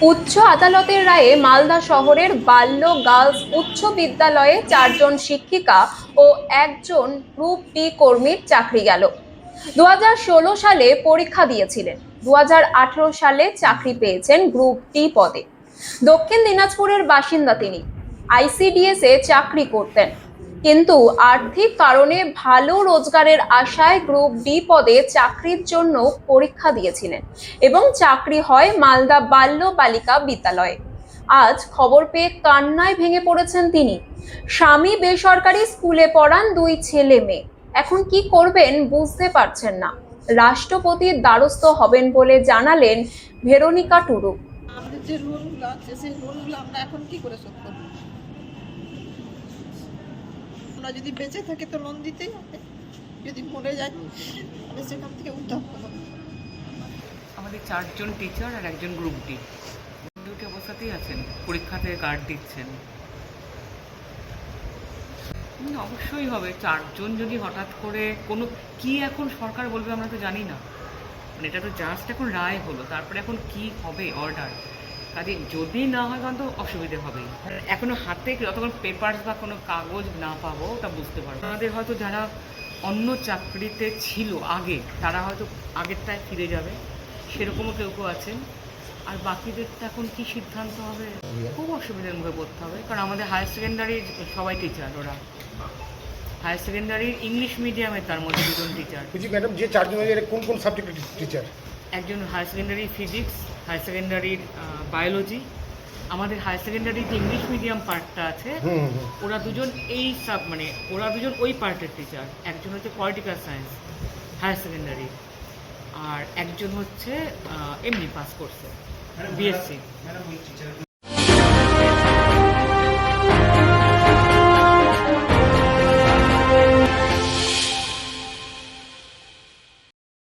উচ্চ আদালতের রায়ে মালদা শহরের বাল্য গার্লস উচ্চ বিদ্যালয়ে চারজন শিক্ষিকা ও একজন গ্রুপ বি কর্মীর চাকরি গেল। দু হাজার ষোলো সালে পরীক্ষা দিয়েছিলেন। দু হাজার আঠেরো সালে চাকরি পেয়েছেন গ্রুপ ডি পদে। দক্ষিণ দিনাজপুরের বাসিন্দা তিনি। আইসিডিএস চাকরি করতেন। কিন্তু আর্থিক কারণে ভালো রোজগারের আশায় গ্রুপ ডি পদে চাকরির জন্য পরীক্ষা দিয়েছিলেন এবং চাকরি হয় মালদা বাল্য বালিকা বিদ্যালয়ে। আজ খবর পেয়ে কান্নায় ভেঙে পড়েছেন তিনি। স্বামী বেসরকারি স্কুলে পড়ান দুই ছেলে মেয়ে। এখন কি করবেন বুঝতে পারছেন না। রাষ্ট্রপতির দ্বারস্থ হবেন বলে জানালেন ভেরোনিকা টুডু। আমাদের যে আছে, সেই রুলগুলো আমরা এখন কি করে আমরা যদি বেঁচে থাকি তো লোন দিতেই হবে। যদি মরে যাই, তাহলে সেখান থেকে উদ্ধার করব আমাদের চারজন টিচার আর একজন গ্রুপ ডি ডিউটি অবস্থাতেই আছেন, পরীক্ষা থেকে কার্ড দিচ্ছেন। অবশ্যই হবে। চারজন যদি হঠাৎ করে কোনো, কি এখন সরকার বলবে আমরা তো জানি না। মানে এটা তো জাস্ট এখন রায় হলো, তারপরে এখন কি হবে অর্ডার কাজে যদি না হয় তখন তো অসুবিধে হবে এখনও হাতে যতক্ষণ পেপারস বা কোনো কাগজ না পাবো ওটা বুঝতে পারব আমাদের হয়তো যারা অন্য চাকরিতে ছিল আগে, তারা হয়তো আগেরটায় ফিরে যাবে। সেরকমও কেউ কেউ আছেন। আর বাকিদের তো এখন কি সিদ্ধান্ত হবে? খুব অসুবিধার মুখে পড়তে হবে। কারণ আমাদের হায়ার সেকেন্ডারির সবাই টিচার ওরা। হায়ার সেকেন্ডারির ইংলিশ মিডিয়ামে তার মধ্যে দুজন টিচার ম্যাডাম যে চারজন কোন কোন সাবজেক্টের টিচার একজন হায়ার সেকেন্ডারি ফিজিক্স হায়ার সেকেন্ডারির বায়োলজি আমাদের হায়ার সেকেন্ডারির যে ইংলিশ মিডিয়াম পার্টটা আছে। ওরা দুজন এই সাব মানে ওরা দুজন ওই পার্টের টিচার একজন হচ্ছে পলিটিক্যাল সায়েন্স হায়ার সেকেন্ডারি আর একজন হচ্ছে এমনি পাস করছে বিএসসি